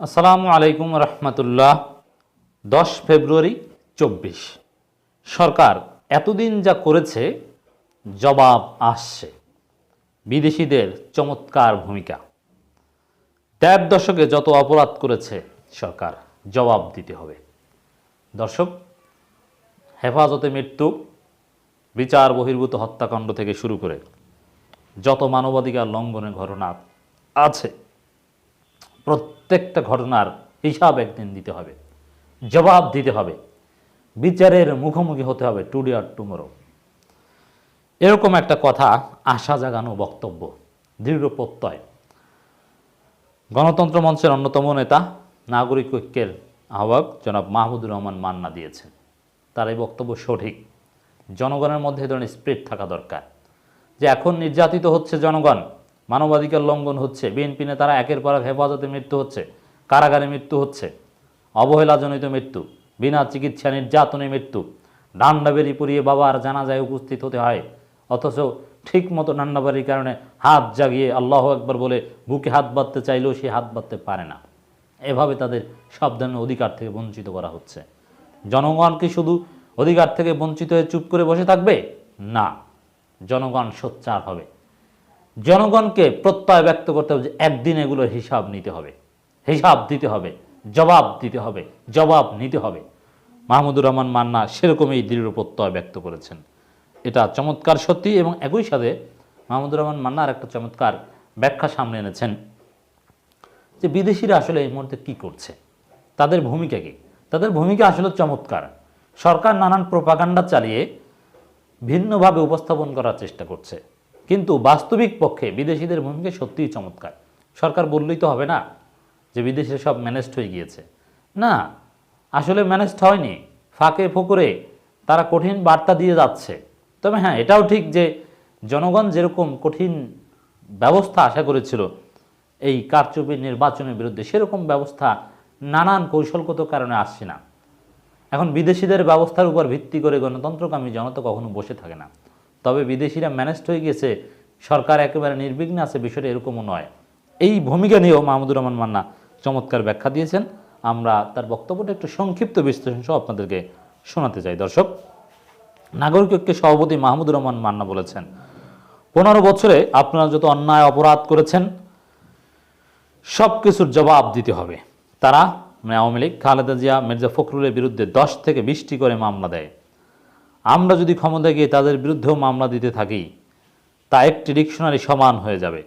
আসসালামু আলাইকুম রহমতুল্লাহ, দশ ফেব্রুয়ারি চব্বিশ। সরকার এতদিন যা করেছে, জবাব আসছে। বিদেশিদের চমৎকার ভূমিকা। দেড় দশকে যত অপরাধ করেছে সরকার, জবাব দিতে হবে। দর্শক, হেফাজতে মৃত্যু, বিচার বহির্ভূত হত্যাকাণ্ড থেকে শুরু করে যত মানবাধিকার লঙ্ঘনের ঘটনা আছে প্রত্যেকটা ঘটনার হিসাব একদিন দিতে হবে। জবাব দিতে হবে। বিচারের মুখোমুখি হতে হবে টুডে আর টুমোরো। এরকম একটা কথা, আশা জাগানো বক্তব্য, দৃঢ় প্রত্যয়। গণতন্ত্র মঞ্চের অন্যতম নেতা, নাগরিক ঐক্যের আহ্বায়ক জনাব মাহমুদুর রহমান মান্না দিয়েছেন। তার এই বক্তব্য সঠিক। জনগণের মধ্যে ধরনের স্প্রিট থাকা দরকার। যে এখন নির্যাতিত হচ্ছে জনগণ মানবাধিকার লঙ্ঘন হচ্ছে। বিএনপি নেতারা একের পর এক হেফাজতে মৃত্যু হচ্ছে, কারাগারে মৃত্যু হচ্ছে। অবহেলাজনিত মৃত্যু, বিনা চিকিৎসা নির্যাতনে মৃত্যু ডান্ডাবেরি পুড়িয়ে বাবার জানাজায় উপস্থিত হতে হয়। অথচ ঠিক মতো ডান্ডাবাড়ির কারণে হাত জাগিয়ে আল্লাহ একবার বলে বুকে হাত বাঁধতে চাইলেও সে হাত বাঁধতে পারে না। এভাবে তাদের সব ধরনের অধিকার থেকে বঞ্চিত করা হচ্ছে। জনগণ কি শুধু অধিকার থেকে বঞ্চিত হয়ে চুপ করে বসে থাকবে? না, জনগণ সোচ্চার হবে। জনগণকে প্রত্যয় ব্যক্ত করতে হবে যে একদিন এগুলোর হিসাব নিতে হবে। হিসাব দিতে হবে, জবাব দিতে হবে, জবাব নিতে হবে। মাহমুদুর রহমান মান্না সেরকমই দৃঢ় প্রত্যয় ব্যক্ত করেছেন। এটা চমৎকার সত্যি এবং একই সাথে মাহমুদুর রহমান মান্নার একটা চমৎকার ব্যাখ্যা সামনে এনেছেন যে বিদেশিরা আসলে এই মুহূর্তে কী করছে? তাদের ভূমিকা কি? তাদের ভূমিকা আসলে চমৎকার। সরকার নানান প্রপাগান্ডা চালিয়ে ভিন্নভাবে উপস্থাপন করার চেষ্টা করছে। কিন্তু বাস্তবিক পক্ষে বিদেশিদের ভূমিকা সত্যিই চমৎকার। সরকার বললেই তো হবে না যে বিদেশে সব ম্যানেজড হয়ে গিয়েছে। না, আসলে ম্যানেজড হয়নি। ফাঁকে ফোকরে তারা কঠিন বার্তা দিয়ে যাচ্ছে। তবে হ্যাঁ এটাও ঠিক যে জনগণ যেরকম কঠিন ব্যবস্থা আশা করেছিল, এই কারচুপির নির্বাচনের বিরুদ্ধে সেরকম ব্যবস্থা নানান কৌশলগত কারণে আসছে না। এখন বিদেশিদের ব্যবস্থার উপর ভিত্তি করে গণতন্ত্রকামী জনতা কখনো বসে থাকে না। তবে বিদেশিরা ম্যানেজড হয়ে গেছে। সরকার একেবারে নির্বিঘ্নে আছে, বিষয়টা এরকমও নয়। এই ভূমিকা নিয়েও মাহমুদুর রহমান মান্না চমৎকার ব্যাখ্যা দিয়েছেন। আমরা তার বক্তব্যটা একটু সংক্ষিপ্ত বিশ্লেষণ সহ আপনাদেরকে শোনাতে চাই। দর্শক, নাগরিক ঐক্যের সভাপতি মাহমুদুর রহমান মান্না বলেছেন, পনেরো বছরে আপনারা যত অন্যায় অপরাধ করেছেন সব কিছুর জবাব দিতে হবে। তারা মানে আওয়ামী লীগ, খালেদা জিয়া, মির্জা ফখরুলের বিরুদ্ধে দশ থেকে বিশটি করে মামলা দেয়। আমরা যদি ক্ষমতায় গিয়ে তাদের বিরুদ্ধেও মামলা দিতে থাকি, তা একটি ডিকশনারি সমান হয়ে যাবে।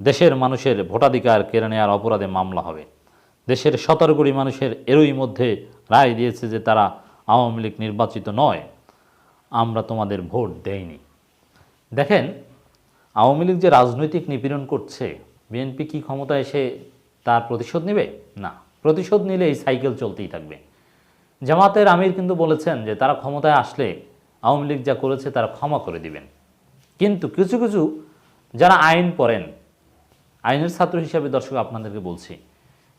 দেশের মানুষের ভোটাধিকার কেড়ে নেওয়ার অপরাধে মামলা হবে। দেশের সতেরো কোটি মানুষের এরই মধ্যে রায় দিয়েছে যে তারা আওয়ামী লীগ নির্বাচিত নয়। আমরা তোমাদের ভোট দেইনি। দেখেন, আওয়ামী লীগ যে রাজনৈতিক নিপীড়ন করছে, বিএনপি কি ক্ষমতা এসে তার প্রতিশোধ নেবে? না, প্রতিশোধ নিলে এই সাইকেল চলতেই থাকবে। জামাতের আমির কিন্তু বলেছেন যে তারা ক্ষমতায় আসলে আওয়ামী লীগ যা করেছে তারা ক্ষমা করে দিবেন। কিন্তু কিছু কিছু যারা আইন পড়েন, আইনের ছাত্র হিসাবে দর্শক আপনাদেরকে বলছি,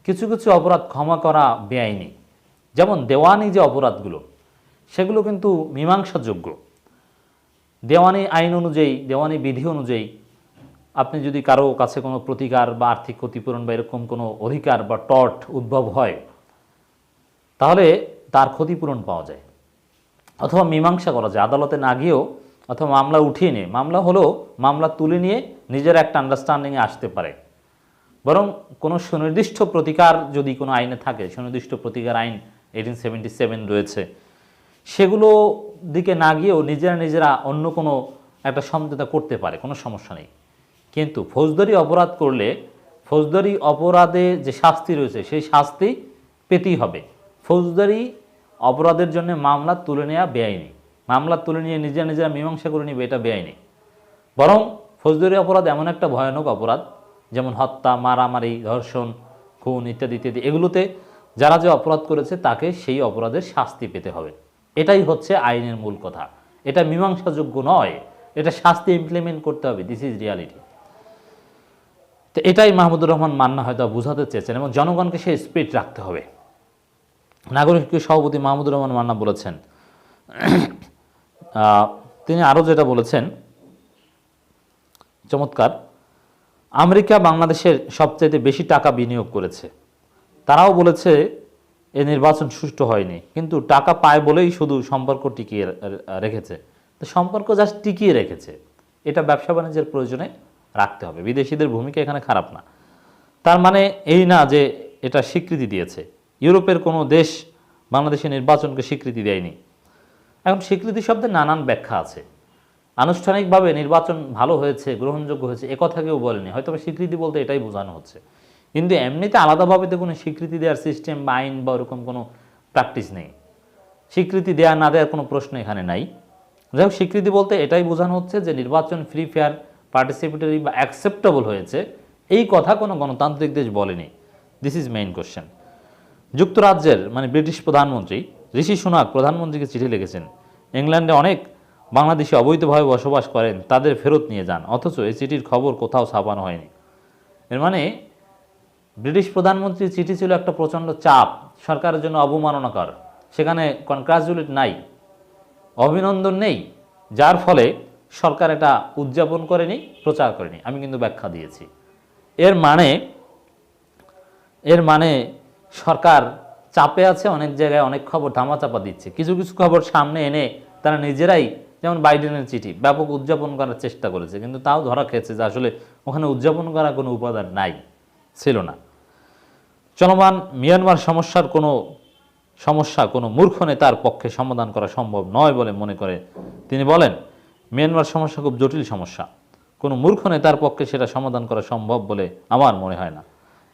কিছু কিছু অপরাধ ক্ষমা করা বেআইনি। যেমন দেওয়ানি যে অপরাধগুলো, সেগুলো কিন্তু মীমাংসাযোগ্য। দেওয়ানি আইন অনুযায়ী, দেওয়ানি বিধি অনুযায়ী আপনি যদি কারও কাছে কোনো প্রতিকার বা আর্থিক ক্ষতিপূরণ বা এরকম কোনো অধিকার বা টট উদ্ভব হয়, তাহলে তার ক্ষতিপূরণ পাওয়া যায়। অথবা মীমাংসা করা যায়। আদালতে না গিয়েও অথবা মামলা উঠিয়ে নিয়ে, মামলা হলেও মামলা তুলে নিয়ে নিজের একটা আন্ডারস্ট্যান্ডিংয়ে আসতে পারে। বরং কোনো সুনির্দিষ্ট প্রতিকার যদি কোনো আইনে থাকে, সুনির্দিষ্ট প্রতিকার আইন এইটিন সেভেন্টি সেভেন রয়েছে, সেগুলো দিকে না গিয়েও নিজেরা নিজেরা অন্য কোনো একটা সমঝোতা করতে পারে, কোনো সমস্যা নেই। কিন্তু ফৌজদারি অপরাধ করলে ফৌজদারি অপরাধে যে শাস্তি রয়েছে, সেই শাস্তি পেতেই হবে। ফৌজদারি অপরাধের জন্য মামলা তুলে নেওয়া বেআইনি। মামলা তুলে নিয়ে নিজেরা নিজেরা মীমাংসা করে নিবে, এটা বেআইনি। বরং ফৌজদারি অপরাধ এমন একটা ভয়ানক অপরাধ, যেমন হত্যা, মারামারি, ধর্ষণ, খুন ইত্যাদি ইত্যাদি। এগুলোতে যারা যে অপরাধ করেছে, তাকে সেই অপরাধের শাস্তি পেতে হবে। এটাই হচ্ছে আইনের মূল কথা। এটা মীমাংসাযোগ্য নয়, এটা শাস্তি ইমপ্লিমেন্ট করতে হবে। দিস ইজ রিয়ালিটি তো এটাই মাহমুদুর রহমান মান্না হয়তো বোঝাতে চেয়েছেন এবং জনগণকে সে স্পিড রাখতে হবে। নাগরিক সভাপতি মাহমুদুর রহমান মান্না বলেছেন। তিনি আরও যেটা বলেছেন, চমৎকার, আমেরিকা বাংলাদেশের সবচেয়ে বেশি টাকা বিনিয়োগ করেছে। তারাও বলেছে, এ নির্বাচন সুষ্ঠু হয়নি, কিন্তু টাকা পায় বলেই শুধু সম্পর্ক টিকিয়ে রেখেছে। তো সম্পর্ক জাস্ট টিকিয়ে রেখেছে। এটা ব্যবসা বাণিজ্যের প্রয়োজনে রাখতে হবে। বিদেশিদের ভূমিকা এখানে খারাপ না। তার মানে এই না যে এটা স্বীকৃতি দিয়েছে। ইউরোপের কোনো দেশ বাংলাদেশের নির্বাচনকে স্বীকৃতি দেয়নি। এখন স্বীকৃতি শব্দে নানান ব্যাখ্যা আছে। আনুষ্ঠানিকভাবে নির্বাচন ভালো হয়েছে, গ্রহণযোগ্য হয়েছে, এ কথা কেউ বলেনি। হয়তো স্বীকৃতি বলতে এটাই বোঝানো হচ্ছে। কিন্তু এমনিতে আলাদাভাবে তো কোনো স্বীকৃতি দেওয়ার সিস্টেম বা আইন বা ওরকম কোনো প্র্যাকটিস নেই। স্বীকৃতি দেওয়া না দেওয়ার কোনো প্রশ্ন এখানে নাই। যাই হোক স্বীকৃতি বলতে এটাই বোঝানো হচ্ছে যে নির্বাচন ফ্রি ফেয়ার পার্টিসিপেটরি বা অ্যাকসেপ্টেবল হয়েছে। এই কথা কোনো গণতান্ত্রিক দেশ বলেনি। দিস ইজ মেইন কোশ্চেন যুক্তরাজ্যের মানে ব্রিটিশ প্রধানমন্ত্রী ঋষি সুনাক প্রধানমন্ত্রীকে চিঠি লিখেছেন, ইংল্যান্ডে অনেক বাংলাদেশি অবৈধভাবে বসবাস করেন, তাদের ফেরত নিয়ে যান, অথচ এই চিঠির খবর কোথাও ছাপানো হয়নি। এর মানে ব্রিটিশ প্রধানমন্ত্রীর চিঠি ছিল একটা প্রচণ্ড চাপ, সরকারের জন্য অবমাননাকর, সেখানে কনগ্রাচুলেট নাই, অভিনন্দন নেই, যার ফলে সরকার এটা উদযাপন করেনি, প্রচার করেনি, আমি কিন্তু ব্যাখ্যা দিয়েছি। এর মানে এর মানে সরকার চাপে আছে, অনেক জায়গায় অনেক খবর ধামাচাপা দিচ্ছে। কিছু কিছু খবর সামনে এনে তারা নিজেরাই যেমন বাইডেনের চিঠি ব্যাপক উদযাপন করার চেষ্টা করেছে, কিন্তু তাও ধরা খেয়েছে যে আসলে ওখানে উদযাপন করার কোনো উপাদান নাই, ছিল না। চলমান মিয়ানমার সমস্যার কোনো সমস্যা, কোনো মূর্খ নেতার পক্ষে সমাধান করা সম্ভব নয় বলে মনে করে তিনি বলেন, মিয়ানমার সমস্যা খুব জটিল সমস্যা। কোনো মূর্খ নেতার পক্ষে সেটা সমাধান করা সম্ভব বলে আমার মনে হয় না।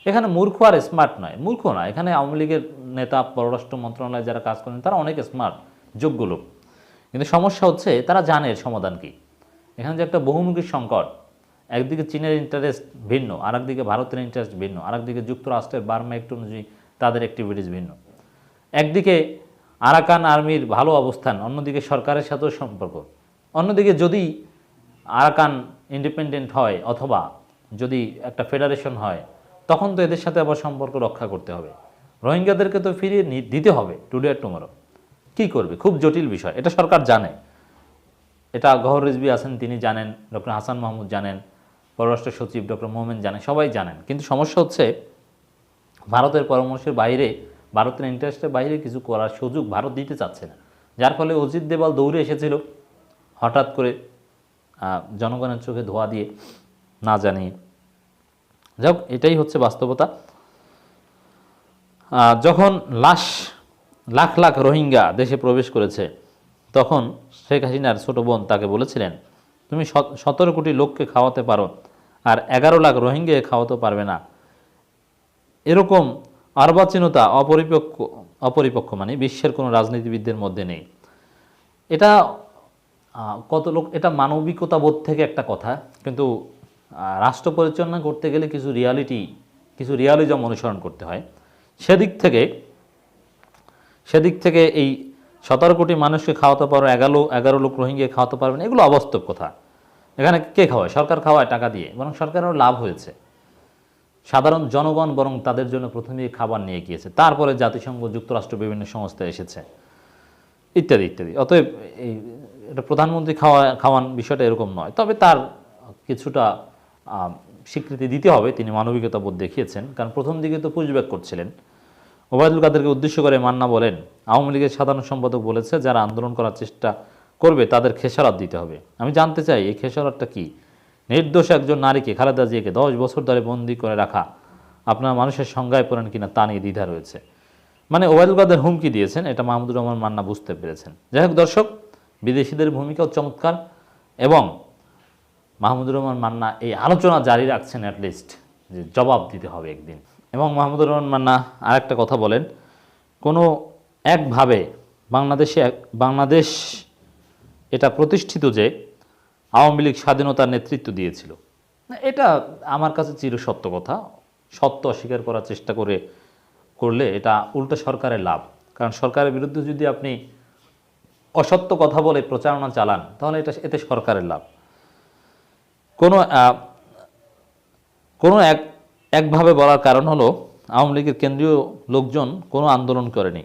এখানে মূর্খ আর স্মার্ট নয়। মূর্খ না এখানে আওয়ামী লীগের নেতা, পররাষ্ট্র মন্ত্রণালয়ে যারা কাজ করেন, তারা অনেক স্মার্ট যোগ্য লোক। কিন্তু সমস্যা হচ্ছে, তারা জানে এর সমাধান কি। এখানে যে একটা বহুমুখী সংকট, একদিকে চীনের ইন্টারেস্ট ভিন্ন, আরেকদিকে ভারতের ইন্টারেস্ট ভিন্ন, আরেকদিকে যুক্তরাষ্ট্রের বার্মা একটু অনুযায়ী তাদের অ্যাক্টিভিটিস ভিন্ন। একদিকে আরাকান আর্মির ভালো অবস্থান, অন্যদিকে সরকারের সাথেও সম্পর্ক। অন্যদিকে যদি আরাকান ইন্ডিপেন্ডেন্ট হয়, অথবা যদি একটা ফেডারেশন হয় তখন তো এদের সাথে আবার সম্পর্ক রক্ষা করতে হবে। রোহিঙ্গাদেরকে তো ফিরিয়ে দিতে হবে টুডে আর টুমোরো কী করবে? খুব জটিল বিষয়। এটা সরকার জানে। এটা গহর রিজবি আছেন, তিনি জানেন, ডক্টর হাসান মাহমুদ জানেন, পররাষ্ট্র সচিব ডক্টর মোহামেন জানেন, সবাই জানেন। কিন্তু সমস্যা হচ্ছে, ভারতের পরামর্শের বাইরে, ভারতের ইন্টারেস্টের বাইরে কিছু করার সুযোগ ভারত দিতে চাচ্ছে না। যার ফলে অজিত দেবাল দৌড়ে এসেছিল, হঠাৎ করে জনগণের চোখে ধোয়া দিয়ে, না জানিয়ে যাক এটাই হচ্ছে বাস্তবতা। যখন লাশ, লাখ লাখ রোহিঙ্গা দেশে প্রবেশ করেছে, তখন শেখ হাসিনার ছোট বোন তাকে বলেছিলেন, তুমি সত- সতেরো কোটি লোককে খাওয়াতে পারো আর এগারো লাখ রোহিঙ্গা খাওয়াতে পারবে না। এরকম অর্বাচীনতা অপরিপক্ষ অপরিপক্ষ মানে বিশ্বের কোনো রাজনীতিবিদদের মধ্যে নেই। এটা কত লোক, এটা মানবিকতা বোধ থেকে একটা কথা, কিন্তু রাষ্ট্র পরিচালনা করতে গেলে কিছু রিয়ালিটি কিছু রিয়ালিজম অনুসরণ করতে হয়। সেদিক থেকে সেদিক থেকে এই সতেরো কোটি মানুষকে খাওয়াতে পারো, এগারো এগারো লোক রোহিঙ্গা খাওয়াতে পারবেন এগুলো অবাস্তব কথা। এখানে কে খাওয়ায়? সরকার খাওয়ায় টাকা দিয়ে, বরং সরকারেরও লাভ হয়েছে। সাধারণ জনগণ বরং তাদের জন্য প্রথমে খাবার নিয়ে গিয়েছে। তারপরে জাতিসংঘ, যুক্তরাষ্ট্র বিভিন্ন সংস্থা এসেছে। ইত্যাদি ইত্যাদি। অতএব এই, এটা প্রধানমন্ত্রী খাওয়া, খাওয়ান বিষয়টা এরকম নয়। তবে তার কিছুটা স্বীকৃতি দিতে হবে, তিনি মানবিকতা বোধ দেখিয়েছেন। কারণ প্রথম দিকে তো পুশব্যাক করছিলেন। ওবায়দুল কাদেরকে উদ্দেশ্য করে মান্না বলেন, আওয়ামী লীগের সাধারণ সম্পাদক বলেছে, যারা আন্দোলন করার চেষ্টা করবে, তাদের খেসারত দিতে হবে। আমি জানতে চাই, এই খেসারতটা কি? নির্দোষ একজন নারীকে, খালেদা জিয়াকে দশ বছর ধরে বন্দি করে রাখা, আপনার মানুষের সংজ্ঞায় পড়েন কিনা তা নিয়ে দ্বিধা রয়েছে। মানে ওবায়দুল কাদের হুমকি দিয়েছেন, এটা মাহমুদুর রহমান মান্না বুঝতে পেরেছেন। যাই হোক দর্শক, বিদেশিদের ভূমিকাও চমৎকার এবং মাহমুদুর রহমান মান্না এই আলোচনা জারি রাখছেন অ্যাটলিস্ট যে জবাব দিতে হবে একদিন। এবং মাহমুদুর রহমান মান্না আরেকটা কথা বলেন, কোনো একভাবে বাংলাদেশে বাংলাদেশ এটা প্রতিষ্ঠিত যে আওয়ামী লীগ স্বাধীনতার নেতৃত্ব দিয়েছিল। এটা আমার কাছে চির সত্য কথা। সত্য অস্বীকার করার চেষ্টা করে করলে এটা উল্টো সরকারের লাভ। কারণ সরকারের বিরুদ্ধে যদি আপনি অসত্য কথা বলে প্রচারণা চালান, তাহলে এটা এতে সরকারের লাভ। কোনো কোনো এক, একভাবে বলার কারণ হলো, আওয়ামী লীগের কেন্দ্রীয় লোকজন কোনো আন্দোলন করেনি।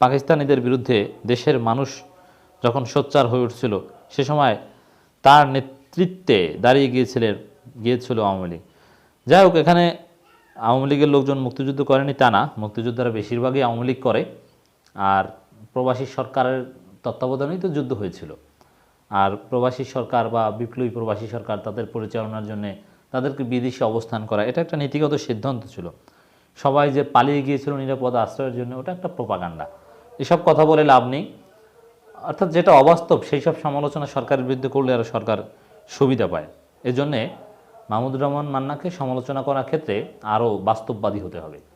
পাকিস্তানিদের বিরুদ্ধে দেশের মানুষ যখন সোচ্চার হয়ে উঠছিল, সে সময় তার নেতৃত্বে দাঁড়িয়ে গিয়েছিলেন গিয়েছিল আওয়ামী লীগ। যাই হোক, এখানে আওয়ামী লীগের লোকজন মুক্তিযুদ্ধ করেনি তা না, মুক্তিযোদ্ধারা বেশিরভাগই আওয়ামী লীগ করে। আর প্রবাসী সরকারের তত্ত্বাবধানেই তো যুদ্ধ হয়েছিল। আর প্রবাসী সরকার বা বিপ্লবী প্রবাসী সরকার তাদের পরিচালনার জন্য তাদেরকে বিদেশে অবস্থান করা, এটা একটা নীতিগত সিদ্ধান্ত ছিল। সবাই যে পালিয়ে গিয়েছিল নিরাপদ আশ্রয়ের জন্য, ওটা একটা প্রোপাগান্ডা। এসব কথা বলে লাভ নেই। অর্থাৎ যেটা অবাস্তব, সেই সব সমালোচনা সরকারের বিরুদ্ধে করলে আরও সরকার সুবিধা পায়। এজন্যে মাহমুদুর রহমান মান্নাকে সমালোচনা করার ক্ষেত্রে আরও বাস্তববাদী হতে হবে।